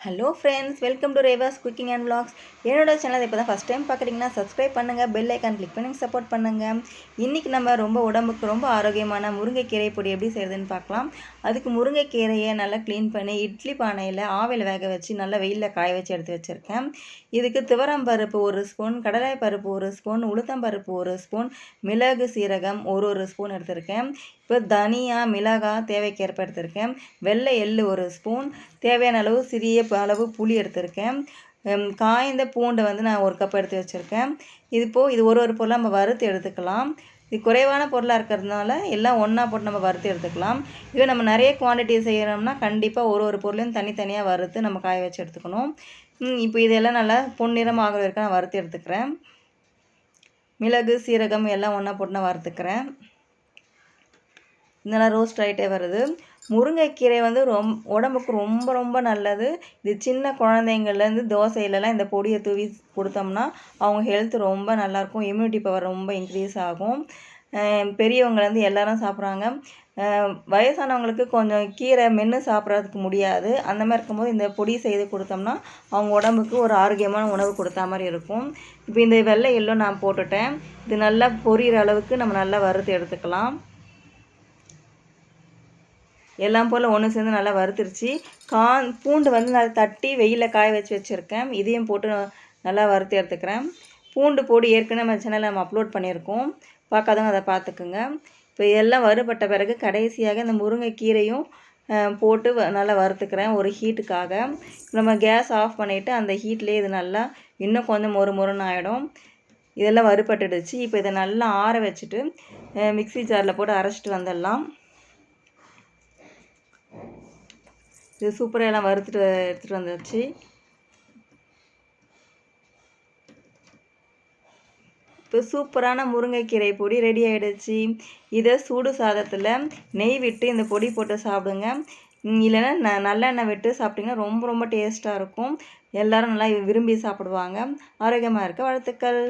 Hello friends welcome to Reva's cooking and vlogs என்னோட channel இப்போ தான் ஃபஸ்ட் டைம் பார்க்குறீங்கன்னா சப்ஸ்கிரைப் பண்ணுங்கள் பெல் ஐக்கான் கிளிக் பண்ணி சப்போர்ட் பண்ணுங்கள் இன்றைக்கி நம்ம ரொம்ப உடம்புக்கு ரொம்ப ஆரோக்கியமான முருங்கைக்கீரை பொடி எப்படி செய்கிறதுன்னு பார்க்கலாம். அதுக்கு முருங்கைக்கீரையை நல்லா க்ளீன் பண்ணி இட்லி பானையில் ஆவியில் வேக வச்சு நல்லா வெயிலில் காய வச்சு எடுத்து வச்சுருக்கேன். இதுக்கு துவரம் பருப்பு ஒரு ஸ்பூன் கடலை பருப்பு ஒரு ஸ்பூன் உளுத்தம்பருப்பு ஒரு ஸ்பூன் மிளகு சீரகம் ஒரு ஒரு ஸ்பூன் எடுத்திருக்கேன். இப்போ தனியாக மிளகாய் தேவைக்கேற்ப எடுத்திருக்கேன். வெள்ளை எள்ளு ஒரு ஸ்பூன் தேவையான அளவு சிறிய அளவு புளி எடுத்திருக்கேன். காய்ந்த பூண்டை வந்து நான் ஒரு கப் எடுத்து வச்சுருக்கேன். இது போ இது ஒரு ஒரு பொருளாக நம்ம வறுத்து எடுத்துக்கலாம். இது குறைவான பொருளாக இருக்கிறதுனால எல்லாம் ஒன்றா போட்டு நம்ம வறுத்து எடுத்துக்கலாம். இதுவே நம்ம நிறைய குவான்டிட்டி செய்கிறோம்னா கண்டிப்பாக ஒரு ஒரு பொருளையும் தனித்தனியாக வறுத்து நம்ம காய வச்சு எடுத்துக்கணும். இப்போ இதெல்லாம் நல்லா பொன்னிறம் ஆகிற வரைக்கும் நான் வறுத்து எடுத்துக்கிறேன். மிளகு சீரகம் எல்லாம் ஒன்றா போட்டு நான் வறுத்துக்கிறேன். நல்லா ரோஸ்ட் ஆகிட்டே வருது. முருங்கைக்கீரை வந்து ரொம் உடம்புக்கு ரொம்ப ரொம்ப நல்லது. இது சின்ன குழந்தைங்கள்லேருந்து தோசையிலலாம் இந்த பொடியை தூவி கொடுத்தோம்னா அவங்க ஹெல்த் ரொம்ப நல்லாயிருக்கும் இம்யூனிட்டி பவர் ரொம்ப இன்க்ரீஸ் ஆகும். பெரியவங்கலேருந்து எல்லாரும் சாப்பிட்றாங்க. வயசானவங்களுக்கு கொஞ்சம் கீரை மென்று சாப்பிட்றதுக்கு முடியாது. அந்த மாதிரி இருக்கும்போது இந்த பொடி செய்து கொடுத்தோம்னா அவங்க உடம்புக்கு ஒரு ஆரோக்கியமான உணவு கொடுத்தா மாதிரி இருக்கும். இப்போ இந்த வெள்ளை எள்ளும் நான் போட்டுட்டேன். இது நல்லா பொரியிற அளவுக்கு நம்ம நல்லா வறுத்து எடுத்துக்கலாம். எல்லாம் போல் ஒன்று சேர்ந்து நல்லா வறுத்துருச்சு. கா பூண்டு வந்து நான் தட்டி வெயிலில் காய வச்சு வச்சுருக்கேன். இதையும் போட்டு நல்லா வறுத்து எடுத்துக்கிறேன். பூண்டு போடு ஏற்கனவே நம்ம சேனலில் நம்ம அப்லோட் பண்ணியிருக்கோம். பார்க்காதவங்க அதை பார்த்துக்குங்க. இப்போ எல்லாம் வறுபட்ட பிறகு கடைசியாக இந்த முருங்கைக்கீரையும் போட்டு வ- நல்லா வறுத்துக்கிறேன் ஒரு ஹீட்டுக்காக நம்ம கேஸ் ஆஃப் பண்ணிவிட்டு அந்த ஹீட்லேயே இது நல்லா இன்னும் கொஞ்சம் மொறு மொறுன்னு ஆகிடும் இதெல்லாம் வறுபட்டுடுச்சு. இப்போ இதை நல்லா ஆற வச்சுட்டு மிக்சி மிக்ஸி ஜாரில் போட்டு அரைச்சிட்டு வந்துடலாம். இது சூப்பராக எல்லாம் வறுத்துட்டு எடுத்துகிட்டு வந்தாச்சு. இப்போ சூப்பரான முருங்கைக்கீரை பொடி ரெடி ஆகிடுச்சு இதை சூடு சாதத்தில் நெய் விட்டு இந்த பொடி போட்டு சாப்பிடுங்க. இல்லைன்னா ந நல்லெண்ணெய் விட்டு சாப்பிட்டிங்கன்னா ரொம்ப ரொம்ப டேஸ்ட்டாக இருக்கும். எல்லோரும் நல்லா விரும்பி சாப்பிடுவாங்க. ஆரோக்கியமாக இருக்க வாழ்த்துக்கள்.